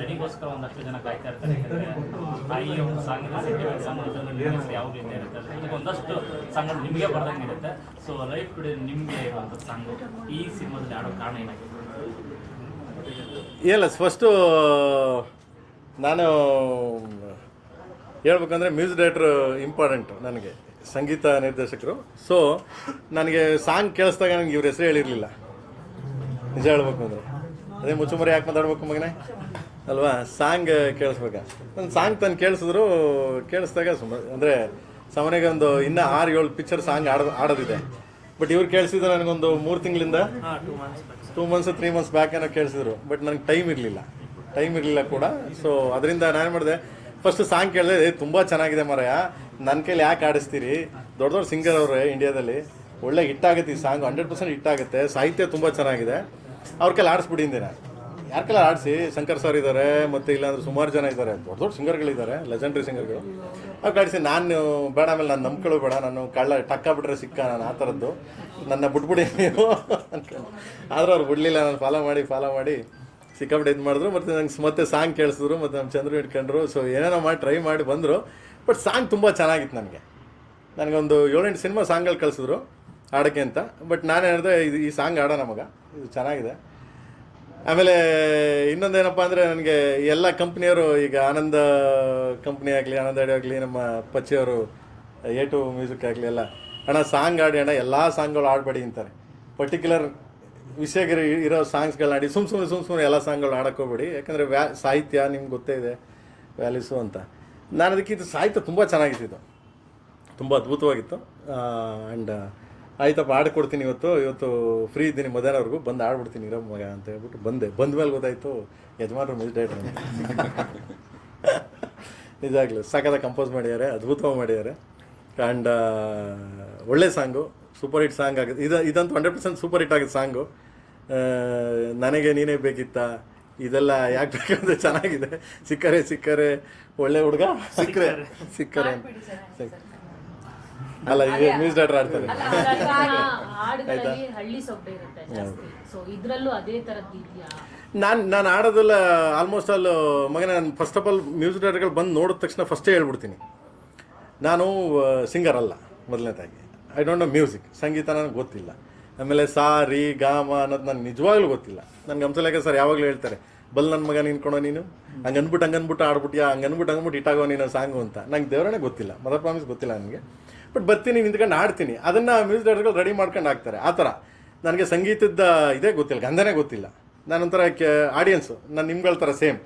ರೆಡಿಗೋಸ್ಕರ ಒಂದಷ್ಟು ಜನ ಕಾಯ್ತಾ ಇರ್ತಾರೆ. ತಾಯಿಯ ಒಂದು ಸಾಂಗಿನ ಸೆಂಟಿಮೆಂಟ್ ನಿಮ್ಮ ಯಾವ ರೀತಿ ಇರುತ್ತೆ ಅದಕ್ಕೆ ಒಂದಷ್ಟು ಸಾಂಗ್ಗಳು ನಿಮಗೆ ಬರ್ದಂಗೆ ಇರುತ್ತೆ. ಸೊ ಲೈಫ್ ಟುಡೇ ನಿಮಗೆ ಇರುವಂಥ ಸಾಂಗ್ ಈ ಸಿನಿಮಾದಲ್ಲಿ ಆಡೋ ಕಾರಣ ಏನಾಗಿದೆ? ಇಲ್ಲ ಫಸ್ಟು ನಾನು ಹೇಳ್ಬೇಕಂದ್ರೆ ಮ್ಯೂಸಿಕ್ ಡೈರೆಕ್ಟ್ರ್ ಇಂಪಾರ್ಟೆಂಟು ನನಗೆ, ಸಂಗೀತ ನಿರ್ದೇಶಕರು. ಸೊ ನನಗೆ ಸಾಂಗ್ ಕೇಳಿಸ್ದಾಗ ನನಗೆ ಇವ್ರ ಹೆಸರು ಹೇಳಿರಲಿಲ್ಲ. ನಿಜ ಹೇಳ್ಬೇಕು ಅಂದರೆ ಅದೇ ಮುಚ್ಚುಮರಿ ಯಾಕೆ ಮಾತಾಡ್ಬೇಕು ಮಗನೇ? ಅಲ್ವಾ? ಸಾಂಗ್ ಕೇಳಿಸ್ಬೇಕ? ಒಂದು ಸಾಂಗ್ ತಂದು ಕೇಳಿಸಿದ್ರು ಕೇಳಿಸ್ದಾಗ ಸುಮ್ಮನೆ ಅಂದರೆ ಸಾಮಾನ್ಯಾಗ ಒಂದು ಇನ್ನೂ ಆರು ಏಳು ಪಿಕ್ಚರ್ ಸಾಂಗ್ ಆಡೋದು ಆಡೋದಿದೆ. ಬಟ್ ಇವ್ರು ಕೇಳಿಸಿದ್ರು ನನಗೊಂದು ಮೂರು ತಿಂಗಳಿಂದ. Two months three months back ಏನೋ ಕೇಳಿಸಿದ್ರು. ಬಟ್ ನನಗೆ ಟೈಮ್ ಇರಲಿಲ್ಲ. ಟೈಮ್ ಇರಲಿಲ್ಲ ಕೂಡ. ಸೊ ಅದರಿಂದ ನಾನು ಮಾಡಿದೆ. ಫಸ್ಟ್ ಸಾಂಗ್ ಕೇಳಿದೆ ಏ ತುಂಬ ಚೆನ್ನಾಗಿದೆ ಮರಯ. ನನ್ನ ಕೈಲಿ ಯಾಕೆ ಆಡಿಸ್ತೀರಿ? ದೊಡ್ಡ ದೊಡ್ಡ ಸಿಂಗರ್ ಅವರೇ ಇಂಡಿಯಾದಲ್ಲಿ ಒಳ್ಳೆ ಹಿಟ್ ಆಗುತ್ತೆ ಈ ಸಾಂಗ್. ಹಂಡ್ರೆಡ್ ಪರ್ಸೆಂಟ್ ಹಿಟ್ ಆಗುತ್ತೆ. ಸಾಹಿತ್ಯ ತುಂಬ ಚೆನ್ನಾಗಿದೆ. ಅವ್ರ ಕೈಲಿ ಆಡಿಸ್ಬಿಡಿ ಯಾರ ಕೈಲಿ ಆಡಿಸಿ, ಶಂಕರ್ ಸರ್ ಇದ್ದಾರೆ ಮತ್ತು ಇಲ್ಲಾಂದ್ರೆ ಸುಮಾರು ಜನ ಇದ್ದಾರೆ ದೊಡ್ಡ ದೊಡ್ಡ ಸಿಂಗರ್ಗಳಿದ್ದಾರೆ ಲೆಜೆಂಡ್ರಿ ಸಿಂಗರ್ಗಳು. ಅವ್ರು ಆಡಿಸಿ, ನಾನು ಬೇಡ, ಆಮೇಲೆ ನಾನು ನಂಬ್ಕೊಳ್ಳೋ ಬೇಡ, ನಾನು ಕಳ್ಳ ಟಕ್ಕ ಬಿಟ್ರೆ ಸಿಕ್ಕ ನಾನು ಆ ಥರದ್ದು. ನನ್ನ ಬಿಟ್ಬಿಡಿ ನೀವು. ಆದ್ರೆ ಅವ್ರು ಬಿಡಲಿಲ್ಲ, ನಾನು ಫಾಲೋ ಮಾಡಿ ಫಾಲೋ ಮಾಡಿ ಸಿಕ್ಕಾಬಿಟ್ಟು ಇದು ಮಾಡಿದ್ರು, ಮತ್ತು ನಂಗೆ ಮತ್ತೆ ಸಾಂಗ್ ಕೇಳಿಸಿದ್ರು, ಮತ್ತು ನಮ್ಮ ಚಂದ್ರು ಇಟ್ಕೊಂಡ್ರು. ಸೊ ಏನೇನೋ ಮಾಡಿ ಟ್ರೈ ಮಾಡಿ ಬಂದರು. ಬಟ್ ಸಾಂಗ್ ತುಂಬ ಚೆನ್ನಾಗಿತ್ತು ನನಗೆ. ನನಗೊಂದು ಏಳೆಂಟು ಸಿನಿಮಾ ಸಾಂಗ್ಗಳು ಕಳಿಸಿದ್ರು. ಹಾಡೋಕ್ಕೆ ಅಂತ. ಬಟ್ ನಾನು ಹೇಳಿದೆ, ಇದು ಈ ಸಾಂಗ್ ಆಡೋಣ ಮಗ ಇದು ಚೆನ್ನಾಗಿದೆ. ಆಮೇಲೆ ಇನ್ನೊಂದೇನಪ್ಪ ಅಂದರೆ ನನಗೆ ಎಲ್ಲ ಕಂಪ್ನಿಯವರು, ಈಗ ಆನಂದ ಕಂಪ್ನಿ ಆಗಲಿ, ಆನಂದ ಅಡಿ ಆಗಲಿ, ನಮ್ಮ ಪಚ್ಚಿಯವರು ಎ ಟು ಮ್ಯೂಸಿಕ್ ಆಗಲಿ ಎಲ್ಲ, ಅಣ್ಣ ಸಾಂಗ್ ಆಡಿ ಅಣ್ಣ ಎಲ್ಲ ಸಾಂಗ್ಗಳು ಆಡಬೇಡಿ ಅಂತಾರೆ. ಪರ್ಟಿಕ್ಯುಲರ್ ವಿಷಯಗಿರಿ ಇರೋ ಸಾಂಗ್ಸ್ಗಳನ್ನ ಆಡಿ ಸುಮ್ಮ ಸುಮ್ಮನೆ ಸುಮ್ಮ ಸುಮ್ಮನೆ ಎಲ್ಲ ಸಾಂಗ್ಗಳು ಆಡಕ್ಕೆ ಹೋಗ್ಬೇಡಿ. ಯಾಕಂದರೆ ವ್ಯಾ, ಸಾಹಿತ್ಯ ನಿಮ್ಗೆ ಗೊತ್ತೇ ಇದೆ ವ್ಯಾಲ್ಯೂಸು ಅಂತ. ನಾನು ಅದಕ್ಕೆ ಇದು ಸಾಹಿತ್ಯ ತುಂಬ ಚೆನ್ನಾಗಿತ್ತು ಇದು. ತುಂಬ ಅದ್ಭುತವಾಗಿತ್ತು. ಆ್ಯಂಡ್ ಆಯ್ತಪ್ಪ ಆಡ್ಕೊಡ್ತೀನಿ ಇವತ್ತು. ಇವತ್ತು ಫ್ರೀ ಇದ್ದೀನಿ ಮಧ್ಯಾಹ್ನವರೆಗೂ. ಬಂದು ಆಡ್ಬಿಡ್ತೀನಿ ಇರೋ ಮಗ ಅಂತ ಹೇಳ್ಬಿಟ್ಟು ಬಂದೆ. ಬಂದ ಮೇಲೆ ಗೊತ್ತಾಯಿತು ಯಜಮಾನ್ರು ಮಿಸ್ ಅಂತ ನಿಜಾಗ್ಲೂ ಸಕದ ಕಂಪೋಸ್ ಮಾಡಿದ್ದಾರೆ ಅದ್ಭುತವಾಗಿ ಮಾಡಿದ್ದಾರೆ. ಆ್ಯಂಡ್ ಒಳ್ಳೆ ಸಾಂಗು ಸೂಪರ್ ಹಿಟ್ ಸಾಂಗ್ ಆಗುತ್ತೆ. ಇದು ಇದಂತೂ ಹಂಡ್ರೆಡ್ ಪರ್ಸೆಂಟ್ ಸೂಪರ್ ಹಿಟ್ ಆಗಿದೆ ಸಾಂಗು ನನಗೆ ನೀನೇ ಬೇಕಿತ್ತ. ಇದೆಲ್ಲ ಯಾಕೆ ಬೇಕಂದ್ರೆ ಚೆನ್ನಾಗಿದೆ. ಸಿಕ್ಕರೆ ಸಿಕ್ಕರೆ. ಒಳ್ಳೆ ಹುಡುಗ? ಸಿಕ್ಕರೆ. ಸಿಕ್ಕರೆ. ಸಿಕ್- ಅಲ್ಲ ಇದು ಮ್ಯೂಸ್ ಡಾಟರ್ ಆಡ್ತಾರೆ. ಹಾಡುಗಳಲ್ಲಿ ಹಳ್ಳಿ ಸೊಪ್ಪೆ ಇರುತ್ತೆ ಜಾಸ್ತಿ. ಸೊ ಇದ್ರಲ್ಲೂ ಅದೇ ತರದ್ದು ಇದೆಯಾ? ನಾನು ನಾನು ಆಡೋದೆಲ್ಲ ಆಲ್ಮೋಸ್ಟ್ ಆಲ್ ಮಗನ ನಾನು ಫಸ್ಟ್ ಆಫ್ ಆಲ್ ಮ್ಯೂಸಿಕ್ ಡೈರೆಕ್ಟರ್ಗಳು ಬಂದು ನೋಡಿದ ತಕ್ಷಣ ಫಸ್ಟೇ ಹೇಳ್ಬಿಡ್ತೀನಿ. ನಾನು ಸಿಂಗರ್ ಅಲ್ಲ ಮೊದಲನೇದಾಗಿ. ಐ ಡೋಂಟ್ ನೋ ಮ್ಯೂಸಿಕ್ ಸಂಗೀತ ನನಗೆ ಗೊತ್ತಿಲ್ಲ. ಆಮೇಲೆ ಸಾ ರೀ ಗಾಮ ಅನ್ನೋದು ನನಗೆ ನಿಜವಾಗ್ಲೂ ಗೊತ್ತಿಲ್ಲ. ನನಗೆ ಹಂಸಲೇಖ ಸರ್ ಯಾವಾಗಲೂ ಹೇಳ್ತಾರೆ ಬಲ್ ನನ್ನ ಮಗ ನಿನ್ಕೊಳೋ ನೀನು ಹಂಗೆ ಅಂದ್ಬಿಟ್ಟು ಹಂಗೆ ಅನ್ಬಿಟ್ಟು ಆಡ್ಬಿಟ್ಯಾ ಹಂಗೆ ಅಂದ್ಬಿಟ್ಟು ಹಂಗ್ಬಿಟ್ಟು ಇಟ್ಟಾಗೋ ನೀನು ಸಾಂಗು ಅಂತ. ನಂಗೆ ದೇವರೇ ಗೊತ್ತಿಲ್ಲ ಮದರ್ ಪ್ರಾಮಿಸ್ ಗೊತ್ತಿಲ್ಲ ನನಗೆ. ಬಟ್ ಬರ್ತೀನಿ ನಿಂತ್ಕೊಂಡು ಆಡ್ತೀನಿ ಅದನ್ನು ಮ್ಯೂಸಿಕ್ ಡೈರೆಕ್ಟರ್ಗಳು ರೆಡಿ ಮಾಡ್ಕೊಂಡು ಹಾಕ್ತಾರೆ. ಆ ಥರ. ನನಗೆ ಸಂಗೀತದ ಇದೇ ಗೊತ್ತಿಲ್ಲ ಗಂಧನೇ ಗೊತ್ತಿಲ್ಲ. ನಾನೊಂಥರ ಆಡಿಯನ್ಸು ನಾನು ನಿಮ್ಗಳ ಥರ ಸೇಮ್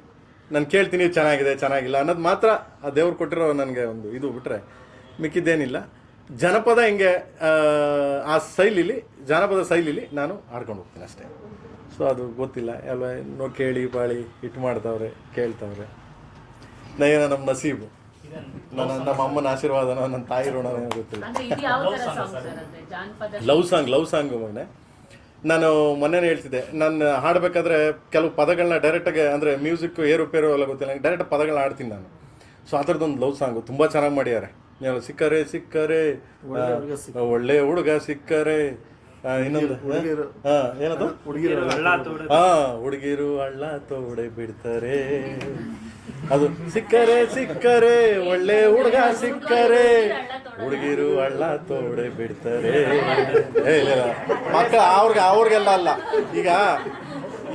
ನಾನು ಕೇಳ್ತೀನಿ ಚೆನ್ನಾಗಿದೆ ಚೆನ್ನಾಗಿಲ್ಲ ಅನ್ನೋದು ಮಾತ್ರ ಆ ದೇವ್ರು ಕೊಟ್ಟಿರೋ ನನಗೆ ಒಂದು ಇದು ಬಿಟ್ಟರೆ ಮಿಕ್ಕಿದ್ದೇನಿಲ್ಲ. ಜನಪದ ಹಿಂಗೆ ಆ, ಶೈಲಿಲಿ ಜಾನಪದ ಶೈಲಿಲಿ ನಾನು ಆಡ್ಕೊಂಡು ಹೋಗ್ತೀನಿ ಅಷ್ಟೇ. ಸೊ ಅದು ಗೊತ್ತಿಲ್ಲ. ಎಲ್ಲ ಕೇಳಿ ಬಾಳಿ ಹಿಟ್ ಮಾಡ್ತಾವ್ರೆ ಕೇಳ್ತಾವ್ರೆ. ನಯನ ನಮ್ಮ ನಸೀಬು. ನನ್ನ ನಮ್ಮ ಅಮ್ಮನ ಆಶೀರ್ವಾದನೋ ನನ್ನ ತಾಯಿ ಋಣ ಗೊತ್ತಿಲ್ಲ. ಲವ್ ಇದು ಯಾವ ತರ ಸಾಂಗ್ ಸರ್ ಅಂದ್ರೆ? ಜಾನಪದ ಲವ್ ಸಾಂಗ್ ಮೊನ್ನೆ ಮಗನೆ. ನಾನು ಮೊನ್ನೆನೇ ಹೇಳ್ತಿದ್ದೆ ನಾನು ಹಾಡಬೇಕಾದ್ರೆ ಕೆಲವು ಪದಗಳನ್ನ ಡೈರೆಕ್ಟಾಗಿ ಅಂದರೆ ಮ್ಯೂಸಿಕ್ ಏರುಪೇರು ಎಲ್ಲ ಗೊತ್ತಿಲ್ಲ ನಂಗೆ ಡೈರೆಕ್ಟ್ ಪದಗಳನ್ನ ಆಡ್ತೀನಿ ನಾನು. ಸೊ ಆ ಥರದ್ದೊಂದು ಲವ್ ಸಾಂಗು ತುಂಬ ಚೆನ್ನಾಗಿ ಮಾಡ್ಯಾರೆ ನೀವು ಸಿಕ್ಕರೆ ಸಿಕ್ಕರೆ ಒಳ್ಳೆ ಹುಡುಗ ಸಿಕ್ಕರೆ ಇನ್ನೊಂದು ಹಾ? ಏನದು? ಹಾ ಹುಡುಗಿರು ಹಳ್ಳ ತೋಡೆ. ಬಿಡ್ತಾರೆ. ಅದು ಸಿಕ್ಕರೆ ಸಿಕ್ಕರೆ ಒಳ್ಳೆ ಹುಡುಗ ಸಿಕ್ಕರೆ. ಹುಡುಗಿರು ಹಳ್ಳ ತೋಡೆ ಬಿಡ್ತಾರೆ. ಏ, ಇಲ್ಲ, ಇಲ್ಲ. ಮಕ್ಕಳ ಅವ್ರಿಗೆ ಅವ್ರಿಗೆಲ್ಲ ಅಲ್ಲ. ಈಗ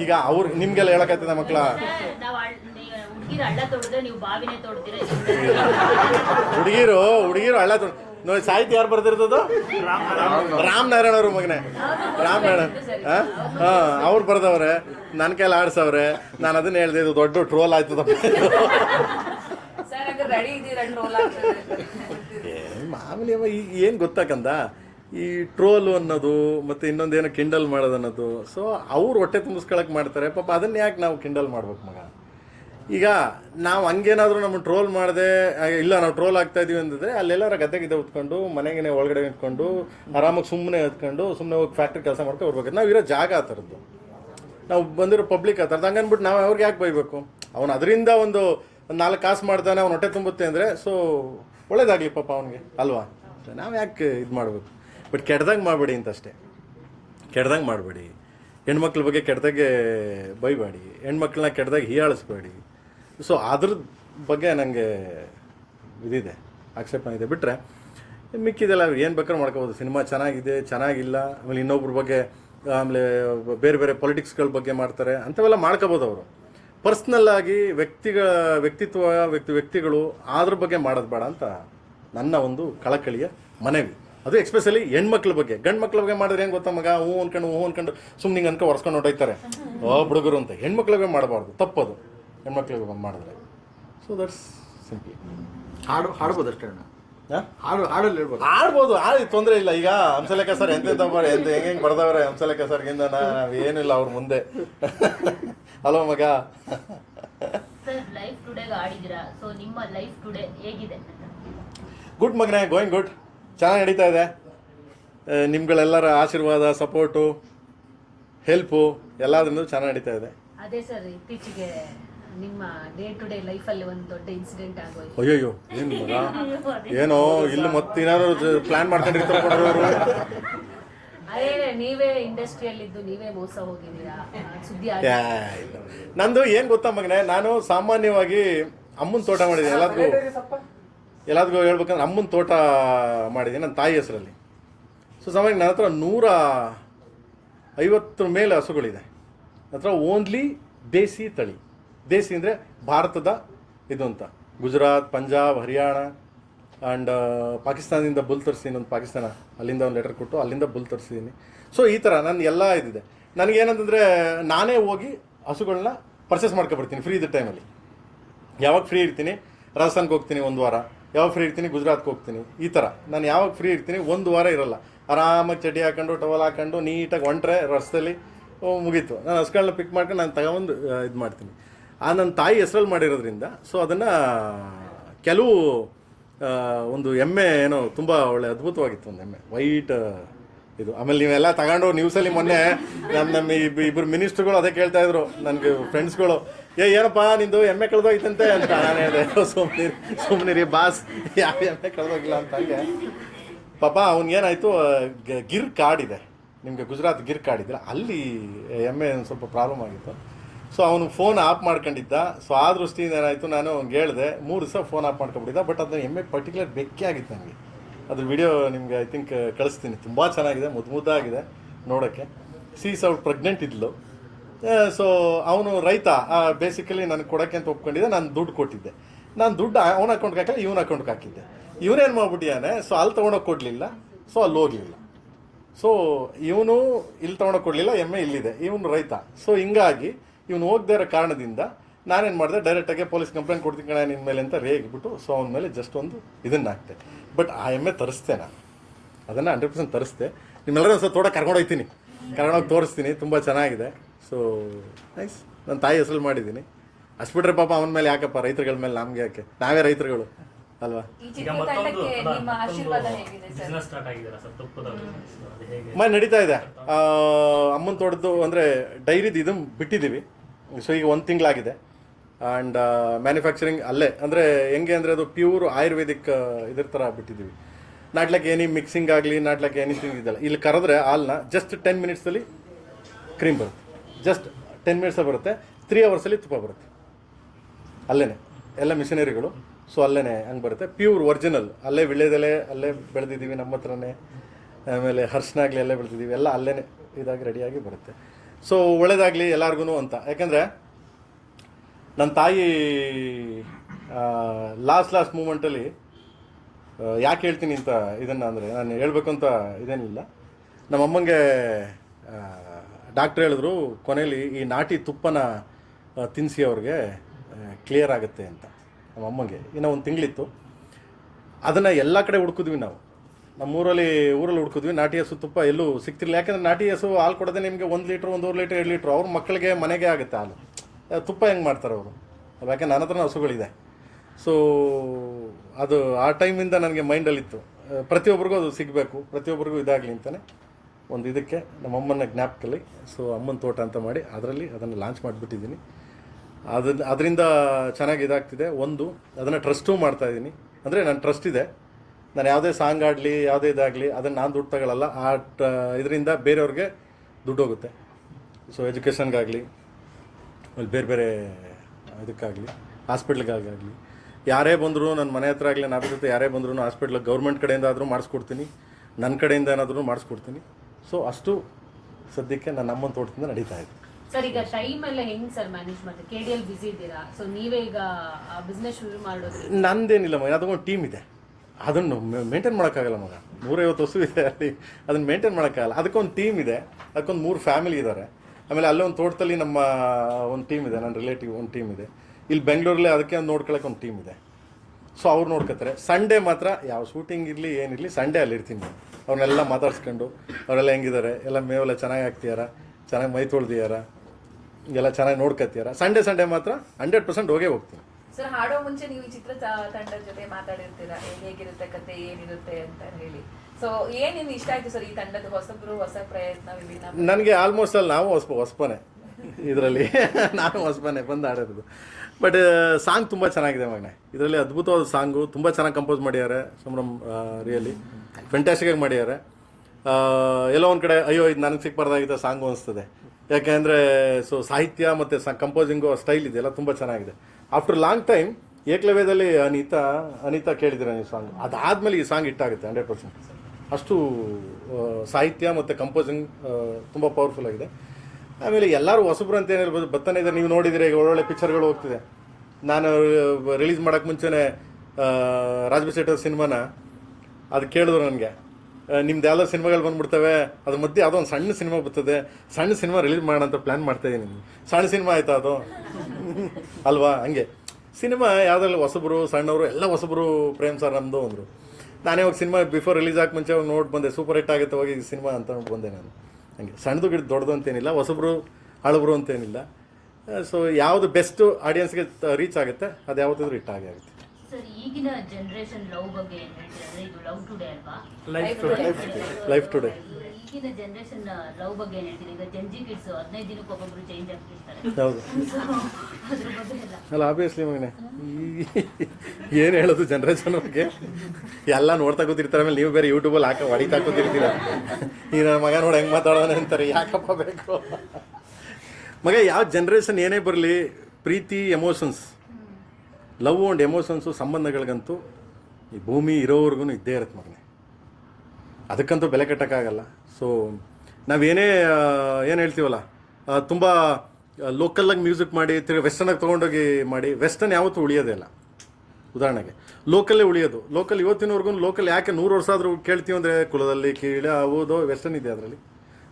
ಈಗ ಅವ್ರ ನಿಮ್ಗೆಲ್ಲ ಹೇಳಕತ್ತದ ಮಕ್ಕಳ ನಾವ್ ಹುಡುಗಿರ ಹಳ್ಳ ತೊಡಿದ್ರೆ ನೀವು ಬಾವಿನೇ ತೊಡ್ತೀರ? ಹುಡುಗಿರು ಹುಡುಗಿರು ಹಳ್ಳ ತೋಡ್ ನೋಡಿ ಸಾಹಿತ್ಯ ಯಾರು ಬರ್ದಿರ್ತದ? ರಾಮ್ ನಾರಾಯಣ ಅವ್ರ ಮಗನೇ. ರಾಮ್ ನಾರಾಯಣ ಹಾಂ ಅವ್ರು ಬರ್ದವ್ರೆ. ನನ್ನ ಕೈಲಿ ಆಡ್ಸವ್ರೆ. ನಾನು ಅದನ್ನ ಹೇಳ್ದೆ ಇದು ದೊಡ್ಡ ಟ್ರೋಲ್ ಆಯ್ತದ. ಮಾಮೂಲಿ ಅವ ಈಗ ಏನು ಗೊತ್ತಾಕಂದ? ಈ ಟ್ರೋಲು ಅನ್ನೋದು ಮತ್ತು ಇನ್ನೊಂದೇನೋ ಕಿಂಡಲ್ ಮಾಡೋದು ಅನ್ನೋದು ಸೊ ಅವ್ರು ಹೊಟ್ಟೆ ತುಂಬಿಸ್ಕೊಳಕ್ಕೆ ಮಾಡ್ತಾರೆ. ಪಾಪ ಅದನ್ನ ಯಾಕೆ ನಾವು ಕಿಂಡಲ್ ಮಾಡ್ಬೇಕು ಮಗ? ಈಗ ನಾವು ಹಂಗೇನಾದ್ರೂ ನಮ್ಮ ಟ್ರೋಲ್ ಮಾಡದೆ ಇಲ್ಲ, ನಾವು ಟ್ರೋಲ್ ಆಗ್ತಾ ಇದೀವಿ ಅಂತಂದರೆ ಅಲ್ಲೆಲ್ಲರ ಗದ್ದೆ ಗಿದ್ದೆ ಉತ್ಕೊಂಡು ಮನೆಗೆ ಒಳಗಡೆ ನಿಂತ್ಕೊಂಡು, ಆರಾಮಾಗಿ ಸುಮ್ಮನೆ ಎತ್ಕೊಂಡು ಸುಮ್ಮನೆ ಹೋಗಿ ಫ್ಯಾಕ್ಟ್ರಿ ಕೆಲಸ ಮಾಡ್ಕೊಂಡು ಬರ್ಬೇಕು. ನಾವು ಇರೋ ಜಾಗ ಆ ಥರದ್ದು. ನಾವು ಬಂದಿರೋ ಪಬ್ಲಿಕ್ ಆ ಥರದ್ದು. ಹಂಗನ್ಬಿಟ್ಟು ನಾವು ಅವ್ರಿಗೆ ಯಾಕೆ ಬೈಬೇಕು? ಅವನು ಅದರಿಂದ ಒಂದು ನಾಲ್ಕು ಕಾಸು ಮಾಡ್ತಾನೆ, ಅವ್ನು ಹೊಟ್ಟೆ ತುಂಬುತ್ತೆ ಅಂದರೆ ಸೊ ಒಳ್ಳೇದಾಗಲಿ ಪಾಪ ಅವನಿಗೆ. ಅಲ್ವಾ? ನಾವು ಯಾಕೆ ಇದು ಮಾಡಬೇಕು? ಬಟ್ ಕೆಡ್ದಂಗೆ ಮಾಡಬೇಡಿ ಅಂತಷ್ಟೇ. ಕೆಡ್ದಂಗೆ ಮಾಡಬೇಡಿ. ಹೆಣ್ಮಕ್ಳ ಬಗ್ಗೆ ಕೆಟ್ಟದಾಗೆ ಬೈಬೇಡಿ. ಹೆಣ್ಮಕ್ಳನ್ನ ಕೆಡ್ದಾಗ ಹೀಯಾಳಿಸ್ಬೇಡಿ. ಸೊ ಅದ್ರ ಬಗ್ಗೆ ನನಗೆ ಇದಿದೆ ಆಕ್ಷೇಪಣೆ ಇದೆ. ಬಿಟ್ಟರೆ ಮಿಕ್ಕಿದೆಲ್ಲ ಏನು ಬೇಕಾದ್ರೂ ಮಾಡ್ಕೋಬೋದು. ಸಿನಿಮಾ ಚೆನ್ನಾಗಿದೆ ಚೆನ್ನಾಗಿಲ್ಲ ಆಮೇಲೆ ಇನ್ನೊಬ್ರ ಬಗ್ಗೆ ಆಮೇಲೆ ಬೇರೆ ಬೇರೆ ಪೊಲಿಟಿಕ್ಸ್ಗಳ ಬಗ್ಗೆ ಮಾಡ್ತಾರೆ ಅಂಥವೆಲ್ಲ ಮಾಡ್ಕೋಬೋದು ಅವರು. ಪರ್ಸ್ನಲ್ ಆಗಿ ವ್ಯಕ್ತಿಗಳ ವ್ಯಕ್ತಿತ್ವ ವ್ಯಕ್ತಿ ವ್ಯಕ್ತಿಗಳು ಅದ್ರ ಬಗ್ಗೆ ಮಾಡೋದು ಬೇಡ ಅಂತ ನನ್ನ ಒಂದು ಕಳಕಳಿಯ ಮನವಿ. ಅದು ಎಕ್ಸ್ಪೆಷಲಿ ಹೆಣ್ಮಕ್ಳ ಬಗ್ಗೆ. ಗಂಡು ಮಕ್ಳ ಬಗ್ಗೆ ಮಾಡಿದ್ರೆ ಏನು ಗೊತ್ತಾ ಮಗ? ಹ್ಞೂ ಅನ್ಕೊಂಡು ಹ್ಞೂ ಅನ್ಕೊಂಡು ಸುಮ್ಮನೆ ಹಿಂಗೆ ಅನ್ಕೊ ಒರೆಸ್ಕೊಂಡು ಓ ಹುಡುಗರು ಅಂತ. ಹೆಣ್ಮಕ್ಳ ಬಗ್ಗೆ ಮಾಡಬಾರ್ದು. ತಪ್ಪದು. ಹೆಣ್ಮಕ್ಳಿಗೆ ಮಾಡಿದ್ರೆ. ಸೊ ದಟ್ಸ್ ಸಿಂಪ್ಲಿ ಹಾಡು ಹಾಡ್ಬೋದು ಅಷ್ಟೇ ಅಣ್ಣ. ಹಾಡು ಹಾಡಲ್ಲಿ ಹೇಳ್ಬೋದು. ಆಡ್ಬೋದು ಆಡಿ ತೊಂದರೆ ಇಲ್ಲ. ಈಗ ಹಂಸಲೇಖ ಸರ್ ಎಂತೆಂತ ಬರ ಎಂತ ಹೆಂಗೆ ಹೆಂಗೆ ಬರ್ದವ್ರೆ ಹಂಸಲೇಖ ಸರ್ಗಿಂದ ನಾವು ಏನಿಲ್ಲ ಅವ್ರ ಮುಂದೆ. ಹಲೋ ಮಗ. ಲೈಫ್ ಟುಡೇಗೆ ಆಡಿದಿರಾ ಸೊ ನಿಮ್ಮ ಲೈಫ್ ಟುಡೇ ಹೇಗಿದೆ? ಗುಡ್ ಮಗನೇ ಗೋಯಿಂಗ್ ಗುಡ್ ಚೆನ್ನಾಗಿ ನಡೀತಾ ಇದೆ. ನಿಮ್ಗಳೆಲ್ಲರ ಆಶೀರ್ವಾದ ಸಪೋರ್ಟು ಹೆಲ್ಪು ಎಲ್ಲದರಿಂದ ಚೆನ್ನಾಗಿ ನಡೀತಾ ಇದೆ. ಅದೇ ಸರ್ ಇತ್ತೀಚೆಗೆ ನಿಮ್ಮ ಡೇ ಟು ಡೇ ಲೈಫಲ್ಲಿ ಒಂದು ದೊಡ್ಡ ಇನ್ಸಿಡೆಂಟ್ ಆಗೋಯ್ತು. ಅಯ್ಯಯ್ಯೋ ಏನು ಮಗ? ಏನೋ ಇಲ್ಲಿ ಮತ್ತೇನಾದ್ರು ಪ್ಲ್ಯಾನ್ ಮಾಡ್ಕೊಂಡಿರ್ತಾರೆ ಅದೇ ನೀವೇ ಇಂಡಸ್ಟ್ರಿಯಲ್ಲಿದ್ದು ನೀವೇ ಮೋಸ ಹೋಗಿದ್ದೀರಾ? ಸುದ್ದಿ ಆಗಿ ನಂದು ಏನು ಗೊತ್ತಾ ಮಗನೇ ನಾನು ಸಾಮಾನ್ಯವಾಗಿ ಅಮ್ಮನ ತೋಟ ಮಾಡಿದ್ದೀನಿ ಎಲ್ಲದಕ್ಕೂ ಎಲ್ಲದಕ್ಕೂ ಹೇಳ್ಬೇಕಂದ್ರೆ ಅಮ್ಮನ ತೋಟ ಮಾಡಿದ್ದೀನಿ ನನ್ನ ತಾಯಿ ಹೆಸರಲ್ಲಿ. ಸೊ ಸಾಮಾನ್ಯ ನನ್ನ ಹತ್ರ ನೂರ ಐವತ್ತರ ಮೇಲೆ ಹಸುಗಳಿದೆ. ನನ್ನ ಹತ್ರ ಓನ್ಲಿ ದೇಸಿ ತಳಿ. ದೇಸಿ ಅಂದರೆ ಭಾರತದ ಇದು ಅಂತ. ಗುಜರಾತ್, ಪಂಜಾಬ್, ಹರಿಯಾಣ ಆ್ಯಂಡ್ ಪಾಕಿಸ್ತಾನದಿಂದ ಬುಲ್ ತರಿಸಿದ್ದೀನಿ ಒಂದು ಪಾಕಿಸ್ತಾನ. ಅಲ್ಲಿಂದ ಒಂದು ಲೆಟರ್ ಕೊಟ್ಟು ಅಲ್ಲಿಂದ ಬುಲ್ ತರಿಸಿದ್ದೀನಿ ಸೊ ಈ ಥರ ನನ್ನ ಎಲ್ಲ ಇದಿದೆ. ನನಗೇನಂತಂದರೆ ನಾನೇ ಹೋಗಿ ಹಸುಗಳನ್ನ ಪರ್ಚೇಸ್ ಮಾಡ್ಕೊಬರ್ತೀನಿ ಫ್ರೀ ಇದ್ದ ಟೈಮಲ್ಲಿ ಯಾವಾಗ ಫ್ರೀ ಇರ್ತೀನಿ? ರಾಜಸ್ಥಾನ್ಗೆ ಹೋಗ್ತೀನಿ ಒಂದು ವಾರ. ಯಾವಾಗ ಫ್ರೀ ಇರ್ತೀನಿ? ಗುಜರಾತ್ಗೆ ಹೋಗ್ತೀನಿ. ಈ ಥರ ನಾನು ಯಾವಾಗ ಫ್ರೀ ಇರ್ತೀನಿ? ಒಂದು ವಾರ ಇರಲ್ಲ. ಆರಾಮಾಗಿ ಚಡ್ಡಿ ಹಾಕೊಂಡು ಟವಲ್ ಹಾಕೊಂಡು ನೀಟಾಗಿ ಹೊಂಟ್ರೆ ರಸ್ತೆಯಲ್ಲಿ ಮುಗೀತು. ನಾನು ಹಸುಗಳನ್ನ ಪಿಕ್ ಮಾಡ್ಕೊಂಡು ನಾನು ತಗೊಂಡು ಇದು ಮಾಡ್ತೀನಿ ಆ ನನ್ನ ತಾಯಿ ಹೆಸ್ರಲ್ಲಿ ಮಾಡಿರೋದ್ರಿಂದ ಸೊ ಅದನ್ನು ಕೆಲವು ಒಂದು ಎಮ್ಮೆ ಏನೋ ತುಂಬ ಒಳ್ಳೆ ಅದ್ಭುತವಾಗಿತ್ತು, ಒಂದು ಎಮ್ಮೆ ವೈಟ್ ಇದು. ಆಮೇಲೆ ನೀವೆಲ್ಲ ತಗೊಂಡು ನ್ಯೂಸಲ್ಲಿ ಮೊನ್ನೆ ನಮ್ಮ ನಮ್ಮ ಇಬ್ ಇಬ್ಬರು ಮಿನಿಸ್ಟ್ರುಗಳು ಅದೇ ಕೇಳ್ತಾ ಇದ್ರು, ನನಗೆ ಫ್ರೆಂಡ್ಸ್ಗಳು ಏ, ಏನಪ್ಪ, ನಿಂದು ಎಮ್ಮೆ ಕಳೆದೋಯ್ತಂತೆ? ಅಂತ ನಾನು ಹೇಳಿದೆ ಸುಮ್ಮನೆ ರೀ ಬಾಸ್, ಯಾವ ಎಮ್ಮೆ ಕಳೆದೋಗಿಲ್ಲ ಅಂತ ಹಂಗೆ. ಪಾಪ ಅವ್ನಿಗೇನಾಯಿತು ಗಿರ್ ಕಾಡಿದೆ ನಿಮಗೆ ಗುಜರಾತ್ ಗಿರ್ ಕಾಡಿದ್ರೆ ಅಲ್ಲಿ ಎಮ್ಮೆ ಸ್ವಲ್ಪ ಪ್ರಾಬ್ಲಮ್ ಆಗಿತ್ತು. ಸೊ ಅವನು ಫೋನ್ ಆಫ್ ಮಾಡ್ಕೊಂಡಿದ್ದ. ಸೊ ಆ ದೃಷ್ಟಿಯಿಂದ ಏನಾಯಿತು, ನಾನು ಅವ್ನಿಗೆ ಹೇಳಿದೆ, ಮೂರು ದಿವಸ ಫೋನ್ ಆಫ್ ಮಾಡ್ಕೊಬಿಟ್ಟಿದ್ದ ಬಟ್ ಅದನ್ನ ಎಮ್ಮೆ ಪರ್ಟಿಕ್ಯುಲರ್ ಬೆಕ್ಕೆ ಆಗಿತ್ತು ನನಗೆ. ಅದು ವಿಡಿಯೋ ನಿಮಗೆ ಐ ಥಿಂಕ್ ಕಳಿಸ್ತೀನಿ. ತುಂಬ ಚೆನ್ನಾಗಿದೆ ಮುದ್ದು ಮುದ್ದಾಗಿದೆ ನೋಡೋಕ್ಕೆ. ಸೀಸ್ ಅವ್ಳು ಪ್ರೆಗ್ನೆಂಟ್ ಇದ್ಲು. ಸೊ ಅವನು ರೈತ ಬೇಸಿಕಲಿ ನನಗೆ ಕೊಡೋಕ್ಕೆ ಅಂತ ಒಪ್ಕೊಂಡಿದ್ದೆ, ನಾನು ದುಡ್ಡು ಕೊಟ್ಟಿದ್ದೆ. ನಾನು ದುಡ್ಡು ಅವನ ಅಕೌಂಟ್ಗೆ ಹಾಕಿಲ್ಲ ಇವನ ಅಕೌಂಟ್ಗೆ ಹಾಕಿದ್ದೆ. ಇವನೇನು ಮಾಡ್ಬಿಟ್ಟಿಯಾನೆ ಸೊ ಅಲ್ಲಿ ತೊಗೊಂಡೋಗಿ ಕೊಡಲಿಲ್ಲ. ಸೊ ಅಲ್ಲಿ ಹೋಗಲಿಲ್ಲ. ಸೊ ಇವನು ಇಲ್ಲಿ ತೊಗೊಂಡೋಗಿ ಕೊಡಲಿಲ್ಲ ಎಮ್ಮೆ ಇಲ್ಲಿದೆ. ಇವನು ರೈತ. ಸೊ ಹಿಂಗಾಗಿ ಇವನು ಹೋಗದೇ ಇರೋ ಕಾರಣದಿಂದ ನಾನೇನು ಮಾಡಿದೆ ಡೈರೆಕ್ಟಾಗಿ ಪೊಲೀಸ್ ಕಂಪ್ಲೇಂಟ್ ಕೊಡ್ತೀನಿ ಕಣ ನಿನ್ನ ಮೇಲೆ ಅಂತ ರೇಗಿಬಿಟ್ಟು ಸೊ ಅವನ ಮೇಲೆ ಜಸ್ಟ್ ಒಂದು ಇದನ್ನು ಹಾಕ್ತೆ ಬಟ್ ಆ ಎಮ್ಮೆ ತರಿಸ್ತೆ ನಾನು. ಅದನ್ನು ಹಂಡ್ರೆಡ್ ಪರ್ಸೆಂಟ್ ತರಿಸ್ತೆ ನಿಮ್ಮೆಲ್ಲರೂ ಒಂದು ತೋಟ ಕರ್ಕೊಂಡು ಹೋಗ್ತೀನಿ. ಕರ್ಕೊಂಡೋಗಿ ತೋರಿಸ್ತೀನಿ ತುಂಬ ಚೆನ್ನಾಗಿದೆ. ಸೊ ನೈಸ್ ನನ್ನ ತಾಯಿ ಹೆಸರು ಮಾಡಿದ್ದೀನಿ. ಅಷ್ಟು ಬಿಟ್ರೆ ಪಾಪ ಅವನ ಮೇಲೆ ಯಾಕಪ್ಪ? ರೈತರುಗಳ ಮೇಲೆ ನಮಗೆ ಯಾಕೆ? ನಾವೇ ರೈತರುಗಳು ಅಲ್ವಾ? ಈ ಈಗ ಮತ್ತೊಂದು ನಿಮ್ಮ ಆಶೀರ್ವಾದ ಹೇಗಿದೆ ಸರ್? ಬಿಸ್ನೆಸ್ ಸ್ಟಾರ್ಟ್ ಆಗಿದ್ದೀರಾ ಸರ್ ತುಪ್ಪದ business. ಅದು ಹೇಗೆ? ಮ ನಡೀತಾ ಇದೆ. ಅಮ್ಮನ ತೋಟದ್ದು ಅಂದರೆ ಡೈರಿದು ಇದನ್ನು ಬಿಟ್ಟಿದ್ದೀವಿ ಸೊ ಈಗ ಒಂದು ತಿಂಗಳಾಗಿದೆ. ಆ್ಯಂಡ್ ಮ್ಯಾನುಫ್ಯಾಕ್ಚರಿಂಗ್ ಅಲ್ಲೇ. ಅಂದರೆ ಹೆಂಗೆ ಅಂದರೆ ಅದು ಪ್ಯೂರ್ ಆಯುರ್ವೇದಿಕ್ ಇದ್ರ ಥರ ಬಿಟ್ಟಿದ್ದೀವಿ ನಾಟ್ಲಕ್ಕೆ ಏನಿ ಮಿಕ್ಸಿಂಗ್ ಆಗಲಿ ನಾಟ್ಲಕ್ಕೆ ಎನಿಥಿಂಗ್ ಇದೆಲ್ಲ. ಇಲ್ಲಿ ಕರೆದ್ರೆ ಹಾಲನ್ನ ಜಸ್ಟ್ ಟೆನ್ ಮಿನಿಟ್ಸಲ್ಲಿ ಕ್ರೀಮ್ ಬರುತ್ತೆ. ಜಸ್ಟ್ ಟೆನ್ ಮಿನಿಟ್ಸಲ್ಲಿ ಬರುತ್ತೆ. ತ್ರೀ ಅವರ್ಸಲ್ಲಿ ತುಪ್ಪ ಬರುತ್ತೆ. ಅಲ್ಲೇ ಎಲ್ಲ ಮಿಷನರಿಗಳು. ಸೊ ಅಲ್ಲೇ ಹಂಗೆ ಬರುತ್ತೆ. ಪ್ಯೂರ್ ಒರಿಜಿನಲ್ ಅಲ್ಲೇ ವಿಳ್ಯದಲ್ಲೇ ಅಲ್ಲೇ ಬೆಳೆದಿದ್ದೀವಿ ನಮ್ಮ ಹತ್ರನೇ. ಆಮೇಲೆ ಹರ್ಷನಾಗಲಿ ಅಲ್ಲೇ ಬೆಳೆದಿದ್ದೀವಿ ಎಲ್ಲ ಅಲ್ಲೇ ಇದಾಗಿ ರೆಡಿಯಾಗಿ ಬರುತ್ತೆ. ಸೊ ಒಳ್ಳೇದಾಗಲಿ ಎಲ್ಲರಿಗೂ ಅಂತ. ಯಾಕೆಂದರೆ ನನ್ನ ತಾಯಿ ಲಾಸ್ಟ್ ಲಾಸ್ಟ್ ಮೂಮೆಂಟಲ್ಲಿ ಯಾಕೆ ಹೇಳ್ತೀನಿ ಅಂತ ಇದನ್ನು ಅಂದರೆ ನಾನು ಹೇಳಬೇಕು ಅಂತ ಇದೇನಿಲ್ಲ. ನಮ್ಮ ಅಮ್ಮಂಗೆ ಡಾಕ್ಟ್ರ್ ಹೇಳಿದ್ರು ಕೊನೆಯಲ್ಲಿ ಈ ನಾಟಿ ತುಪ್ಪನ ತಿನ್ನಿಸಿ ಅವ್ರಿಗೆ ಕ್ಲಿಯರ್ ಆಗುತ್ತೆ ಅಂತ ನಮ್ಮ ಅಮ್ಮಂಗೆ ಇನ್ನೂ ಒಂದು ತಿಂಗಳಿತ್ತು. ಅದನ್ನು ಎಲ್ಲ ಕಡೆ ಹುಡ್ಕಿದ್ವಿ ನಾವು. ನಮ್ಮೂರಲ್ಲಿ ಊರಲ್ಲಿ ಹುಡ್ಕಿದ್ವಿ. ನಾಟಿ ಹಸು ತುಪ್ಪ ಎಲ್ಲೂ ಸಿಗ್ತಿರ್ಲಿಲ್ಲ. ಯಾಕಂದ್ರೆ ನಾಟಿ ಹಸು ಹಾಲು ಕೊಡೋದೇ ನಿಮಗೆ ಒಂದು ಲೀಟ್ರ್, ಒಂದೂವರೆ ಲೀಟ್ರ್, ಎರಡು ಲೀಟ್ರ್. ಅವ್ರ ಮಕ್ಕಳಿಗೆ ಮನೆಗೆ ಆಗುತ್ತೆ ಹಾಲು. ತುಪ್ಪ ಹೆಂಗೆ ಮಾಡ್ತಾರೆ ಅವರು? ಯಾಕೆ ನನ್ನ ಹತ್ರ ಹಸುಗಳಿದೆ. ಸೊ ಅದು ಆ ಟೈಮಿಂದ ನನಗೆ ಮೈಂಡಲ್ಲಿತ್ತು. ಪ್ರತಿಯೊಬ್ಬರಿಗೂ ಅದು ಸಿಗಬೇಕು. ಪ್ರತಿಯೊಬ್ಬರಿಗೂ ಇದಾಗಲಿ ಅಂತಲೇ ಒಂದು ಇದಕ್ಕೆ ನಮ್ಮ ಅಮ್ಮನ ಜ್ಞಾಪಕಲ್ಲಿ ಸೊ ಅಮ್ಮನ ತೋಟ ಅಂತ ಮಾಡಿ ಅದರಲ್ಲಿ ಅದನ್ನು ಲಾಂಚ್ ಮಾಡಿಬಿಟ್ಟಿದ್ದೀನಿ. ಅದನ್ನು ಅದರಿಂದ ಚೆನ್ನಾಗಿ ಇದಾಗ್ತಿದೆ. ಒಂದು, ಅದನ್ನು ಟ್ರಸ್ಟೂ ಮಾಡ್ತಾಯಿದ್ದೀನಿ ಅಂದರೆ ನನ್ನ ಟ್ರಸ್ಟ್ ಇದೆ. ನಾನು ಯಾವುದೇ ಸಾಂಗ್ ಆಡಲಿ ಯಾವುದೇ ಇದಾಗಲಿ ಅದನ್ನು ನಾನು ದುಡ್ಡು ತಗೊಳ್ಳಲ್ಲ ಆ ಇದರಿಂದ ಬೇರೆಯವ್ರಿಗೆ ದುಡ್ಡು ಹೋಗುತ್ತೆ. ಸೊ ಎಜುಕೇಷನ್ಗಾಗಲಿ ಅಲ್ಲಿ ಬೇರೆ ಬೇರೆ ಇದಕ್ಕಾಗಲಿ ಹಾಸ್ಪಿಟ್ಲ್ಗಾಗಲಿ ಯಾರೇ ಬಂದರೂ ನನ್ನ ಮನೆ ಹತ್ರ ಆಗಲಿ ನನ್ನ ಜೊತೆ ಯಾರೇ ಬಂದರೂ ಹಾಸ್ಪಿಟ್ಲ್ ಗೌರ್ಮೆಂಟ್ ಕಡೆಯಿಂದ ಆದರೂ ಮಾಡಿಸ್ಕೊಡ್ತೀನಿ. ನನ್ನ ಕಡೆಯಿಂದ ಏನಾದರೂ ಮಾಡಿಸ್ಕೊಡ್ತೀನಿ. ಸೊ ಅಷ್ಟು ಸದ್ಯಕ್ಕೆ ನನ್ನ ಅಮ್ಮನ ತೋಟದಿಂದ ನಡೀತಾ ಇದೆ. ಸರ್ ಈಗ ಟೈಮ್ ಎಲ್ಲ ಹೆಂಗ್ ಸರ್ ಮ್ಯಾನೇಜ್ ಮಾಡ್ತೀವಿ ಕೆ ಡಿ ಎಲ್ ಬಿಸಿ ಇದ್ದೀರಾ? ಸೊ ನೀವೇ ಈಗ ಬಿಸ್ನೆಸ್ ಶುರು ಮಾಡೋದು ನಂದೇನಿಲ್ಲ ಅದಕ್ಕೊಂದು ಟೀಮ್ ಇದೆ. ಅದನ್ನು ಮೇಂಟೈನ್ ಮಾಡೋಕ್ಕಾಗಲ್ಲ ಮಗ. ನೂರೈವತ್ತು ವರ್ಷ ಇದೆ ಅಲ್ಲಿ. ಅದನ್ನು ಮೇಂಟೈನ್ ಮಾಡೋಕ್ಕಾಗಲ್ಲ. ಅದಕ್ಕೊಂದು ಟೀಮ್ ಇದೆ. ಅದಕ್ಕೊಂದು ಮೂರು ಫ್ಯಾಮಿಲಿ ಇದ್ದಾರೆ ಆಮೇಲೆ ಅಲ್ಲೇ ಒಂದು ತೋಟದಲ್ಲಿ ನಮ್ಮ, ಒಂದು ಟೀಮ್ ಇದೆ. ನನ್ನ ರಿಲೇಟಿವ್ ಒಂದು ಟೀಮ್ ಇದೆ. ಇಲ್ಲಿ ಬೆಂಗಳೂರಲ್ಲಿ ಅದಕ್ಕೆ ಒಂದು ನೋಡ್ಕೊಳ್ಳೋಕೆ ಒಂದು ಟೀಮ್ ಇದೆ. ಸೊ ಅವ್ರು ನೋಡ್ಕೋತಾರೆ. ಸಂಡೇ ಮಾತ್ರ ಯಾವ ಶೂಟಿಂಗ್ ಇರಲಿ ಏನಿರಲಿ ಸಂಡೇ ಅಲ್ಲಿರ್ತೀನಿ ನಾನು. ಅವ್ರನ್ನೆಲ್ಲ ಮಾತಾಡ್ಸ್ಕೊಂಡು, ಅವರೆಲ್ಲ ಹೆಂಗಿದ್ದಾರೆ ಎಲ್ಲ ಮೇವೆಲ್ಲ ಚೆನ್ನಾಗಿ ಹಾಕ್ತಿಯಾರ? ಚೆನ್ನಾಗಿ ಮೈ ತೊಳ್ದಿಯಾರ? ಎಲ್ಲ ಚೆನ್ನಾಗಿ ನೋಡ್ಕೊತಿಯಾರ? ಸಂಡೇ ಸಂಡೇ ಮಾತ್ರ ಹಂಡ್ರೆಡ್ ಪರ್ಸೆಂಟ್ ಹೋಗೇ ಹೋಗ್ತೀನಿ. ಸರ್, ಹಾಡೋ ಮುಂಚೆ ನೀವು ಈ ಚಿತ್ರ ತಂಡದ ಜೊತೆ ಮಾತಾಡಿರ್ತೀರಾ? ಹೇಗಿರುತ್ತೆ ಕತೆ ಏನಿರುತ್ತೆ ಅಂತ ಹೇಳಿ. ಸೊ ಇಷ್ಟ ಆಯ್ತು ಸರ್ ಈ ತಂಡದ ಹೊಸಬ್ರು, ಹೊಸ ಪ್ರಯತ್ನ, ವಿಭಿನ್ನ ನನಗೆ ಆಲ್ಮೋಸ್ಟ್ ಅಲ್ಲಿ ನಾವು ಹೊಸ, ಹೊಸಪನೆ ಇದರಲ್ಲಿ. ನಾನು ಹೊಸಪನೆ ಬಂದು ಆಡೋದು ಬಟ್ ಸಾಂಗ್ ತುಂಬ ಚೆನ್ನಾಗಿದೆ ಮಗನೆ. ಇದರಲ್ಲಿ ಅದ್ಭುತವಾದ ಸಾಂಗು, ತುಂಬ ಚೆನ್ನಾಗಿ ಕಂಪೋಸ್ ಮಾಡಿದ್ದಾರೆ ಸಂಭ್ರಮ್ ರಿಯಲಿ. ಫೆಂಟಾಸ್ಟಿಕಾಗಿ ಮಾಡಿದ್ದಾರೆ. ಎಲ್ಲೋ ಒಂದು ಕಡೆ, ಅಯ್ಯೋ, ಇದು ನನಗೆ ಸಿಕ್ಬಾರ್ದಾಗಿದ್ದ ಸಾಂಗು ಅನಿಸ್ತದೆ. ಯಾಕೆಂದರೆ ಸೊ ಸಾಹಿತ್ಯ ಮತ್ತು ಸಾ ಕಂಪೋಸಿಂಗು ಸ್ಟೈಲ್ ಇದೆಲ್ಲ ತುಂಬ ಚೆನ್ನಾಗಿದೆ. ಆಫ್ಟರ್ ಲಾಂಗ್ ಟೈಮ್ ಏಕಲವ್ಯದಲ್ಲಿ ಅನಿತಾ ಅನಿತಾ ಕೇಳಿದ್ದೀರ ನೀವು ಸಾಂಗ್ ಅದಾದ್ಮೇಲೆ ಈ ಸಾಂಗ್ ಇಟ್ಟಾಗುತ್ತೆ ಹಂಡ್ರೆಡ್ ಪರ್ಸೆಂಟ್ ಅಷ್ಟು ಸಾಹಿತ್ಯ ಮತ್ತು ಕಂಪೋಸಿಂಗ್ ತುಂಬ ಪವರ್ಫುಲ್ ಆಗಿದೆ. ಆಮೇಲೆ ಎಲ್ಲರೂ ಹೊಸಬ್ರು ಅಂತ ಏನಿರ್ಬೋದು ಬರ್ತಾನೆ ಇದ್ದಾರೆ ನೀವು ನೋಡಿದರೆ, ಈಗ ಒಳ್ಳೊಳ್ಳೆ ಪಿಕ್ಚರ್ಗಳು ಹೋಗ್ತಿದೆ. ನಾನು ರಿಲೀಸ್ ಮಾಡೋಕ್ಕೆ ಮುಂಚೆನೇ ರಾಜ್ಬಿ ಸಿನಿಮಾನ ಅದು ಕೇಳಿದ್ರು ನನಗೆ. ನಿಮ್ದು ಯಾವ್ದೋ ಸಿನಿಮಾಗಳು ಬಂದ್ಬಿಡ್ತವೆ, ಅದ್ರ ಮಧ್ಯೆ ಯಾವುದೋ ಒಂದು ಸಣ್ಣ ಸಿನಿಮಾ ಬರ್ತದೆ, ಸಣ್ಣ ಸಿನಿಮಾ ರಿಲೀಸ್ ಅಂತ ಪ್ಲ್ಯಾನ್ ಮಾಡ್ತಾ ಇದೀನಿ ಸಣ್ಣ ಸಿನಿಮಾ ಆಯ್ತಾ ಅದು? ಅಲ್ವಾ? ಹಂಗೆ. ಸಿನಿಮಾ ಯಾವುದ್ರಲ್ಲಿ ಹೊಸಬ್ರು, ಸಣ್ಣವರು, ಎಲ್ಲ ಹೊಸಬ್ರು ಪ್ರೇಮ್ ಸರ್ ನಮ್ಮದು ಅಂದರು. ನಾನೇ ಹೋಗಿ ಸಿನಿಮಾ ಬಿಫೋರ್ ರಿಲೀಸ್ ಆಗಿ ಮುಂಚೆ ಹೋಗಿ ನೋಡಿ ಬಂದೆ ಸೂಪರ್ ಹಿಟ್ ಆಗುತ್ತೆ ಹೋಗಿ ಸಿನಿಮಾ ಅಂತ ಬಂದೆ ನಾನು. ಹಂಗೆ. ಸಣ್ಣದು ಗಿಡ ದೊಡ್ಡದು ಅಂತೇನಿಲ್ಲ, ಹೊಸಬ್ರು, ಹಳಬ್ರು ಅಂತೇನಿಲ್ಲ. ಸೊ ಯಾವುದು ಬೆಸ್ಟು ಆಡಿಯನ್ಸ್ಗೆ ರೀಚ್ ಆಗುತ್ತೆ ಅದು ಯಾವತ್ತಿದ್ರೂ ಹಿಟ್ ಆಗೇ ಆಗುತ್ತೆ. ಸರ್ ಈಗಿನ ಜನರೇಷನ್ ಲವ್ ಬಗ್ಗೆ ಏನ್ ಹೇಳ್ತೀರಾ? ಇದು ಲವ್ ಟುಡೇ ಅಲ್ವಾ? ಲೈಫ್ ಟುಡೇ ಈಗಿನ ಜನರೇಷನ್ ಲವ್ ಬಗ್ಗೆ ಏನ್ ಹೇಳ್ತೀರಾ? ಈಗ ಜಂಜಿ ಕಿಡ್ಸ್ ಹದಿನೈದು ದಿನಕ್ಕೆ ಒಬ್ಬೊಬ್ರು ಚೇಂಜ್ ಆಗ್ತಿರ್ತಾರೆ. ಹೌದು. ಅದ್ರ ಬಗ್ಗೆ ಎಲ್ಲ. ಅಲ್ಲ ಆಬ್ವಿಯಸ್ಲಿ ಮಗನೇ ಏನು ಹೇಳೋದು ಜನ್ರೇಷನ್ ಬಗ್ಗೆ? ಎಲ್ಲ ನೋಡ್ತಾ ಕೂತಿರ್ತಾರೆ ಆಮೇಲೆ ನೀವು ಬೇರೆ ಯೂಟ್ಯೂಬಲ್ಲಿ ಹಾಕ ಹೊಡಿತಾ ಕೂತಿರ್ತೀರ. ಈ ನನ್ನ ಮಗ ನೋಡಿ ಹೆಂಗೆ ಮಾತಾಡೋಣ ಅಂತಾರೆ ಯಾಕಪ್ಪ ಬೇಕು? ಮಗ ಯಾವ ಜನ್ರೇಷನ್ ಏನೇ ಬರಲಿ ಪ್ರೀತಿ ಎಮೋಷನ್ಸ್ ಲವ್ ಆ್ಯಂಡ್ ಎಮೋಷನ್ಸು ಸಂಬಂಧಗಳಿಗಂತೂ ಈ ಭೂಮಿ ಇರೋವರೆಗೂ ಇದ್ದೇ ಇರುತ್ತೆ ಮಗನೇ. ಅದಕ್ಕಂತೂ ಬೆಲೆ ಕಟ್ಟೋಕ್ಕಾಗಲ್ಲ. ಸೊ ನಾವೇನೇ ಏನು ಹೇಳ್ತೀವಲ್ಲ ತುಂಬ ಲೋಕಲ್ಲಾಗಿ ಮ್ಯೂಸಿಕ್ ಮಾಡಿ, ತಿರುಗಿ ವೆಸ್ಟರ್ನಾಗಿ ತೊಗೊಂಡೋಗಿ ಮಾಡಿ ವೆಸ್ಟರ್ನ್ ಯಾವತ್ತೂ ಉಳಿಯೋದೇ ಇಲ್ಲ. ಉದಾಹರಣೆಗೆ ಲೋಕಲ್ಲೇ ಉಳಿಯೋದು. ಲೋಕಲ್ ಇವತ್ತಿನವರೆಗೂ ಲೋಕಲ್ ಯಾಕೆ ನೂರು ವರ್ಷ ಆದರೂ ಕೇಳ್ತೀವಿ ಅಂದರೆ ಕುಲದಲ್ಲಿ ಕೀಳೆ, ಓದೋ ವೆಸ್ಟರ್ನ್ ಇದೆ ಅದರಲ್ಲಿ.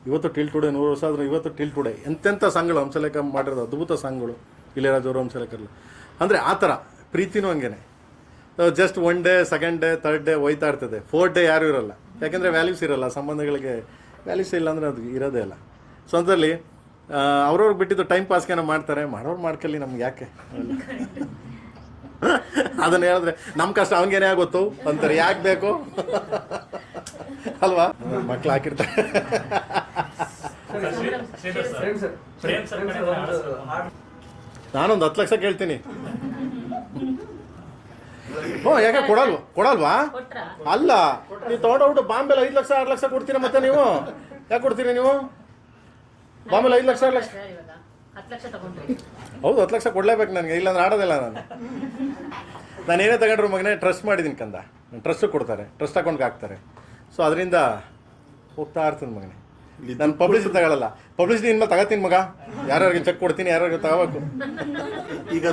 ಇವತ್ತು ಟಿಲ್ ಟುಡೆ ನೂರು ವರ್ಷ ಆದರೂ, ಇವತ್ತು ಟಿಲ್ ಟುಡೆ ಎಂತೆಂಥ ಸಾಂಗ್ಗಳು ಹಂಸಲೇಖ ಮಾಡಿರೋದು, ಅದ್ಭುತ ಸಾಂಗ್ಗಳು, ಇಳೆಯರಾಜವರು ಹಂಸಲೇಖರ್ಲು ಅಂದರೆ ಆ ಥರ. ಪ್ರೀತಿನೂ ಹಂಗೇನೆ just one day second day third day ಹೋಯ್ತಾ ಇರ್ತದೆ ಫೋರ್ತ್ ಡೇ ಯಾರು ಇರಲ್ಲ ಯಾಕೆಂದರೆ ವ್ಯಾಲ್ಯೂಸ್ ಇರಲ್ಲ ಸಂಬಂಧಗಳಿಗೆ ವ್ಯಾಲ್ಯೂಸ್ ಇಲ್ಲ ಅಂದರೆ ಅದು ಇರೋದೇ ಇಲ್ಲ ಸೊ ಅದರಲ್ಲಿ ಅವ್ರವ್ರಿಗೆ ಬಿಟ್ಟಿದ್ದು ಟೈಮ್ ಪಾಸ್ಗೇನೋ ಮಾಡ್ತಾರೆ ಮಾಡೋರು ಮಾಡ್ಕೊಳ್ಳಿ ನಮ್ಗೆ ಯಾಕೆ ಅದನ್ನ ಹೇಳಿದ್ರೆ ನಮ್ಮ ಕಷ್ಟ ಅವನಿಗೇನೇ ಗೊತ್ತು ಅಂತಾರೆ ಯಾಕೆ ಬೇಕು ಅಲ್ವಾ ಮಕ್ಳು ಹಾಕಿರ್ತಾರೆ. ನಾನೊಂದು ಹತ್ತು ಲಕ್ಷ ಕೇಳ್ತೀನಿ ಹ್ಞೂ ಯಾಕೆ ಕೊಡಲ್ವಾ? ಕೊಡಲ್ವಾ? ಅಲ್ಲ ನೀವು ತೊಗೊಂಡೋಗ್ಬಿಟ್ಟು ಬಾಂಬೆಲಿ ಐದು ಲಕ್ಷ ಆರು ಲಕ್ಷ ಕೊಡ್ತೀರಾ ಮತ್ತೆ ನೀವು? ಯಾಕೆ ಕೊಡ್ತೀರಿ ನೀವು? ಬಾಂಬೆಲಿ ಐದು ಲಕ್ಷ ಆರು ಲಕ್ಷ? ಹೌದು ಹತ್ತು ಲಕ್ಷ ಕೊಡಲೇಬೇಕು ನನಗೆ ಇಲ್ಲಾಂದ್ರೆ ಆಡೋದಿಲ್ಲ ನಾನು. ನಾನು ಏನೇ ತಗೊಂಡ್ರು ಮಗನೇ ಟ್ರಸ್ಟ್ ಮಾಡಿದ್ದೀನಿ ಕಂದ. ಟ್ರಸ್ಟ್ ಕೊಡ್ತಾರೆ ಟ್ರಸ್ಟ್ ಅಕೌಂಟ್ಗೆ ಹಾಕ್ತಾರೆ. ಸೊ ಅದರಿಂದ ಹೋಗ್ತಾ ಇರ್ತೀನಿ ಮಗನೇ. ನಾನು ಪಬ್ಲಿಸಿಟಿ ತಗೊಳ್ಳಲ್ಲ ಪಬ್ಲಿಸಿಟಿ ಇನ್ಮೇಲೆ ತಗೋತೀನಿ ಮಗ. ಯಾರ್ಯಾರಿಗೆ ಚೆಕ್ ಕೊಡ್ತೀನಿ ಯಾರ್ಯಾರಿಗೆ ತಗೋಬೇಕು. ಈಗ